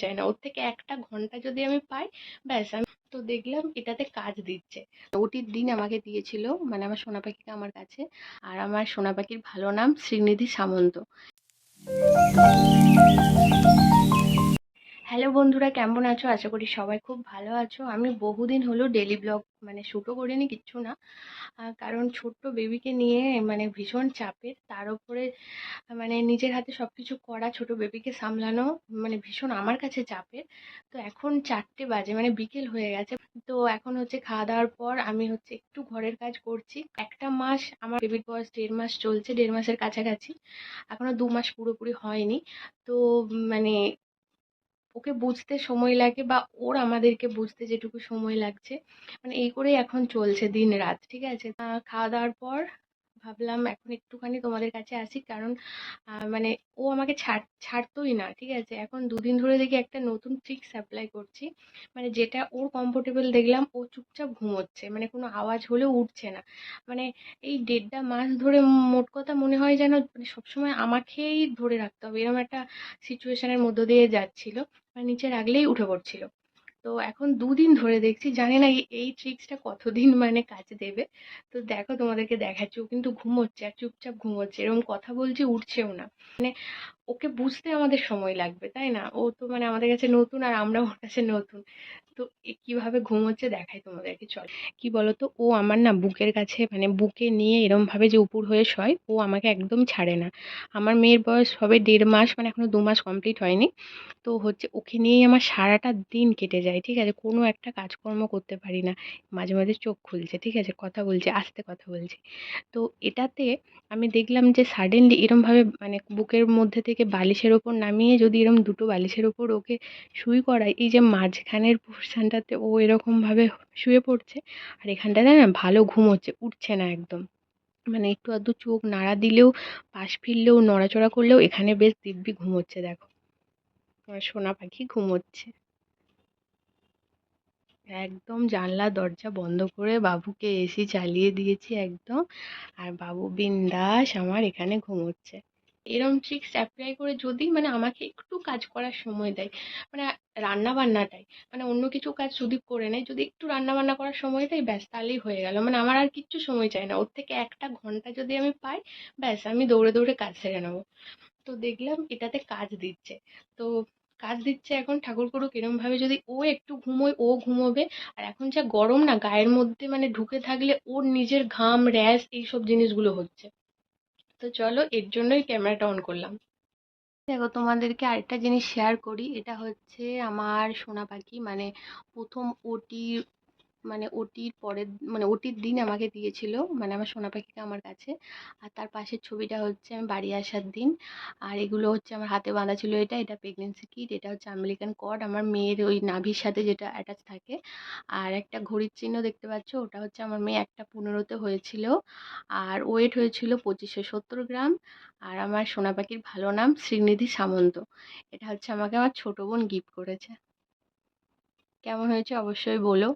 চাই না। ওর থেকে একটা ঘণ্টা যদি আমি পাই, ব্যাস, আমি তো দেখলাম এটাতে কাজ দিচ্ছে। ওটির দিন আমাকে দিয়েছিল মানে আমার সোনা পাখিকে আমার কাছে, আর আমার সোনা পাখির ভালো নাম শ্রীনিধি সামন্ত। হ্যালো বন্ধুরা, কেমন আছো? আশা করি সবাই খুব ভালো আছো। আমি বহুদিন হলো ডেলি ব্লগ মানে শ্যুটও করিনি, কিচ্ছু না। কারণ ছোট্ট বেবিকে নিয়ে মানে ভীষণ চাপের। তার উপরে মানে নিজের হাতে সব কিছু করা ছোট বেবিকে সামলানো মানে ভীষণ আমার কাছে চাপের। তো এখন চারটে বাজে মানে বিকেল হয়ে গেছে। তো এখন হচ্ছে খাওয়া দাওয়ার পর আমি হচ্ছে একটু ঘরের কাজ করছি। একটা মাস আমার বেবির বয়স দেড় মাস চলছে, দেড় মাসের কাছাকাছি। এখনও দু মাস পুরোপুরি হয়নি। তো মানে ওকে বুঝতে সময় লাগে বা ওর আমাদেরকে বুঝতে যেটুকু সময় লাগছে মানে এই করেই এখন চলছে দিন রাত ঠিক আছে? খাওয়া দাওয়ার পর ভাবলাম এখন একটুখানি তোমাদের কাছে আসি। কারণ মানে ও আমাকে ছাড়, ছাড়তোই না, ঠিক আছে? এখন দুদিন ধরে দেখি একটা নতুন ট্রিক্স অ্যাপ্লাই করছি। মানে যেটা ওর কমফোর্টেবল দেখলাম, ও চুপচাপ ঘুমোচ্ছে। মানে কোনো আওয়াজ হলেও উঠছে না। মানে এই দেড়টা মাস ধরে মোট কথা মনে হয় যেন মানে সবসময় আমাকেই ধরে রাখতে হবে। এরকম একটা সিচুয়েশনের মধ্য দিয়ে যাচ্ছিল। মানে নিচে রাখলেই উঠে পড়ছিল। তো এখন দুদিন ধরে দেখছি, জানি না এই ট্রিক্সটা কতদিন মানে কাজে দেবে। তো দেখো তোমাদেরকে দেখাচ্ছি, ও কিন্তু ঘুমোচ্ছে আর চুপচাপ ঘুমোচ্ছে, এরকম কথা বলছে উঠছেও না। মানে ওকে বুঝতে আমাদের সময় লাগবে, তাই না? ও তো মানে আমাদের কাছে নতুন আর আমরা ওর কাছে নতুন। তো কীভাবে ঘুমোচ্ছে দেখাই তোমাদেরকে, চল। কি বলতো, ও আমার না বুকের কাছে মানে বুকে নিয়ে এরম ভাবে যে উপুর হয়ে শয়, ও আমাকে একদম ছাড়ে না। আমার মেয়ের বয়স হবে দেড় মাস মানে এখনও দু মাস কমপ্লিট হয়নি। তো হচ্ছে ওকে নিয়েই আমার সারাটা দিন কেটে যায়। ঠিক আছে? কোনো একটা কাজকর্ম করতে পারি না। মাঝে মাঝে চোখ খুলছে, ঠিক আছে? কথা বলছে, আস্তে কথা বলছে। তো এটাতে আমি দেখলাম যে সাডেনলি এরমভাবে মানে বুকের মধ্যে থেকে বালিশের ওপর নামিয়ে যদি এরম দুটো বালিশের ওপর ওকে শুই করাই, এই যে মাঝখানের পোর্শনটাতে ও এরকমভাবে শুয়ে পড়ছে, আর এখানটাতে না ভালো ঘুম হচ্ছে, উঠছে না একদম। মানে একটু আধটু চোখ নাড়া দিলেও, পাশ ফিরলেও, নড়াচড়া করলেও এখানে বেশ দিব্যি ঘুমোচ্ছে দেখো। সোনা পাখি ঘুমোচ্ছে। একদম জানলা দরজা বন্ধ করে বাবুকে এসি চালিয়ে দিয়েছি একদম। আর বাবু বিন্দাস আমার এখানে ঘুমোচ্ছে। এরম ট্রিক্স অ্যাপ্লাই করে যদি মানে আমাকে একটু কাজ করার সময় দেয় মানে রান্না বান্নাটাই মানে অন্য কিছু কাজ যদি করে নেয়, যদি একটু রান্না বান্না করার সময় দেয়, ব্যাস তাহলেই হয়ে গেল। মানে আমার আর কিচ্ছু সময় চাই না। ওর থেকে একটা ঘণ্টা যদি আমি পাই, ব্যাস আমি দৌড়ে দৌড়ে কাজ সেরে নেব। তো দেখলাম এটাতে কাজ দিচ্ছে। তো কাজ দিচ্ছে এখন ঠাকুর এরম ভাবে যদি ও একটু ঘুমোয়, ও ঘুমোবে। আর এখন যা গরম না, গায়ের মধ্যে মানে ঢুকে থাকলে ওর নিজের ঘাম, র্যাশ এইসব জিনিসগুলো হচ্ছে। তো চলো এর জন্যই ক্যামেরাটা অন করলাম। দেখো, তোমাদেরকে আরেকটা জিনিস শেয়ার করি। এটা হচ্ছে আমার সোনা পাখি মানে প্রথম ওটি মানে ওটির পরের মানে ওটির দিন আমাকে দিয়েছিল মানে আমার সোনা পাখিটা আমার কাছে। আর তার পাশের ছবিটা হচ্ছে আমি বাড়ি আসার দিন। আর এগুলো হচ্ছে আমার হাতে বাঁধা ছিল এটা এটা প্রেগনেন্সি কিট এটা হচ্ছে আমেরিকান কর্ড আমার মেয়ের ওই নাভির সাথে যেটা অ্যাটাচ থাকে। আর একটা ঘড়ির চিহ্ন দেখতে পাচ্ছ, ওটা হচ্ছে আমার মেয়ে একটা পনেরোতে হয়েছিল। আর ওয়েট হয়েছিল পঁচিশশো সত্তর গ্রাম। আর আমার সোনা পাখির ভালো নাম শ্রীনিধি সামন্ত। এটা হচ্ছে আমাকে আমার ছোটো বোন গিফট করেছে। কেমন হয়েছে অবশ্যই বলো।